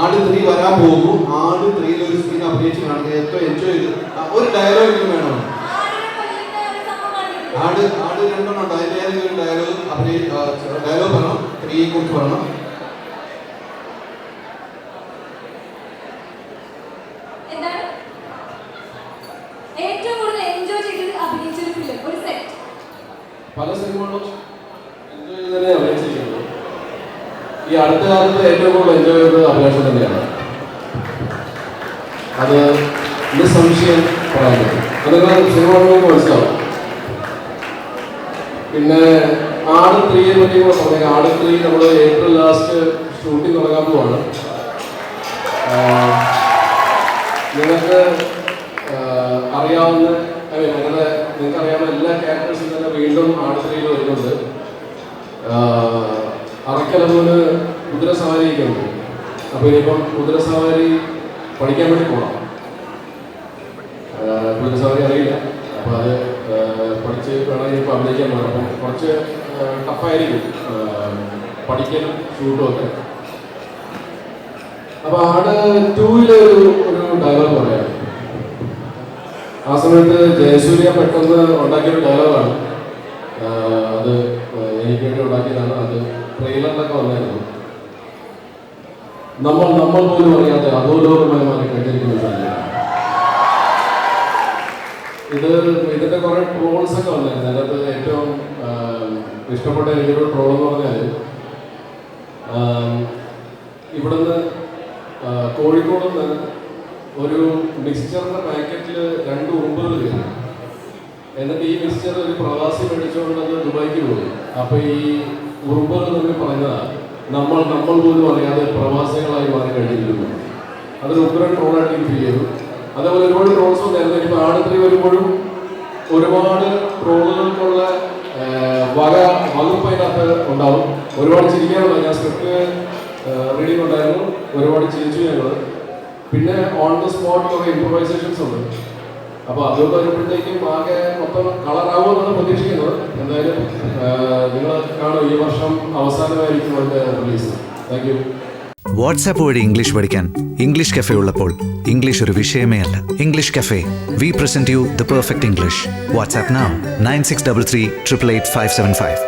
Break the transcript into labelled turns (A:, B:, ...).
A: ആട് ത്രീ വരാൻ പോകുന്നു. ആട് ത്രീയിൽ ഒരു സീൻ അഭിനയിച്ച് കാണിക്കുക ഏറ്റവും എൻജോയ് ചെയ്ത്.
B: ഒരു ഡയലോഗെങ്കിലും വേണം. ആട് ആട് രണ്ടെണ്ണം ഡയലോഗ് ഒരു ഡയലോഗ് അഭിനയി ഡയലോഗ് പറയണം ത്രീയെ കുറിച്ച് പറയണം
C: പല സിനിമകളും എൻജോയ് ചെയ്തല്ലേ അഭിനയിച്ചിരിക്കുന്നത്? ഈ അടുത്ത കാലത്ത് ഏറ്റവും കൂടുതൽ എൻജോയ് ചെയ്തത് അഭിലാഷം തന്നെയാണ്. അത് നിസ്സംശയം പറയാൻ പറ്റും. അതൊക്കെ കാണുമ്പോൾ മനസ്സിലാവും. പിന്നെ ആട് ത്രീയെ പറ്റി കൂടെ പറഞ്ഞേക്കാം. ആട് ത്രീ നമ്മൾ ഏപ്രിൽ ലാസ്റ്റ് ഷൂട്ടിംഗ് തുടങ്ങാൻ നിങ്ങൾക്ക് അറിയാവുന്ന അങ്ങനെ നിങ്ങൾക്ക് അറിയാവുന്ന എല്ലാ ക്യാരക്ടേഴ്സും തന്നെ വീണ്ടും ആട് ത്രീയിൽ വരുന്നുണ്ട്. അറക്കലമൂന്ന് കുതിര സവാരിയൊക്കെ ഉണ്ട് അപ്പോൾ ഇനിയിപ്പം കുതിര സവാരി പഠിക്കാൻ വേണ്ടി പോകണം കുതിര സവാരി അറിയില്ല. അപ്പോൾ അത് പഠിച്ച് വേണം ഇനിയിപ്പോൾ അഭിനയിക്കാൻ പോകണം അപ്പം കുറച്ച് ടഫായിരിക്കും പഠിക്കലും ഷൂട്ടും ഒക്കെ. അപ്പോൾ ആട് ടൂവിലെ ഒരു ഒരു ഡയലോഗ് പറയാം. ആ സമയത്ത് ജയസൂര്യ പെട്ടെന്ന് ഉണ്ടാക്കിയൊരു ഡയലോഗാണ് അത് എനിക്ക് വേണ്ടി ഉണ്ടാക്കിയതാണ്. അത് ട്രെയിലറിലൊക്കെ വന്നായിരുന്നു. നമ്മൾ നമ്മൾ പോലും അറിയാതെ അധോലോകമായി മാറി കണ്ടിരിക്കുന്ന ഇത് ഇതിന്റെ കുറെ ട്രോൾസ് ഒക്കെ വന്നായിരുന്നു. അതിനകത്ത് ഏറ്റവും ഇഷ്ടപ്പെട്ട എനിക്കൊരു ട്രോൾ എന്ന് പറഞ്ഞാൽ ഇവിടുന്ന് കോഴിക്കോട് നിന്ന് ഒരു മിക്സ്ചറിന്റെ പാക്കറ്റിൽ രണ്ട് ഉറുമ്പുകൾ എന്നിട്ട് ഈ മിസ്റ്റർ ഒരു പ്രവാസി മേടിച്ചുകൊണ്ട് അത് ദുബായിക്ക് പോയി. അപ്പൊ ഈ ഉറുമ്പർ എന്നൊക്കെ പറഞ്ഞതാ നമ്മൾ നമ്മൾ പോലും അറിയാതെ പ്രവാസികളായി മാറി കഴിഞ്ഞിരുന്നു അതൊരു ഉഗ്രൻ ട്രോളായിട്ട് ഫീൽ ചെയ്തു. അതേപോലെ ഒരുപാട് ട്രോൾസ് ഉണ്ടായിരുന്നു. ഇപ്പൊ ആടത്തിൽ വരുമ്പോഴും ഒരുപാട് ട്രോളുകൾക്കുള്ള വക വകുപ്പ് അതിനകത്ത് ഉണ്ടാവും. ഒരുപാട് ചിരിക്കാനുള്ള ഞാൻ സ്ക്രിപ്റ്റ് റീഡിംഗ് ഉണ്ടായിരുന്നു. ഒരുപാട് ചിരിച്ചു ഞങ്ങൾ പിന്നെ ഓൺ ദ സ്പോട്ട് കുറേ ഇംപ്രവൈസേഷൻസ് ഉണ്ട്. അപ്പോൾ അതുകൊണ്ട് വരുമ്പോഴത്തേക്കും ആകെ മൊത്തം കളറാവുമെന്നാണ് പ്രതീക്ഷിക്കുന്നത്. എന്തായാലും നിങ്ങൾ കാണും ഈ വർഷം അവസാനമായിരിക്കും അതിന്റെ റിലീസ് താങ്ക് യു
D: വാട്സാപ്പ് വഴി ഇംഗ്ലീഷ് പഠിക്കാൻ ഇംഗ്ലീഷ് കഫേ ഉള്ളപ്പോൾ ഇംഗ്ലീഷ് ഒരു വിഷയമേ അല്ല. English cafe we present you the perfect English WhatsApp nine six double three triple eight five seven five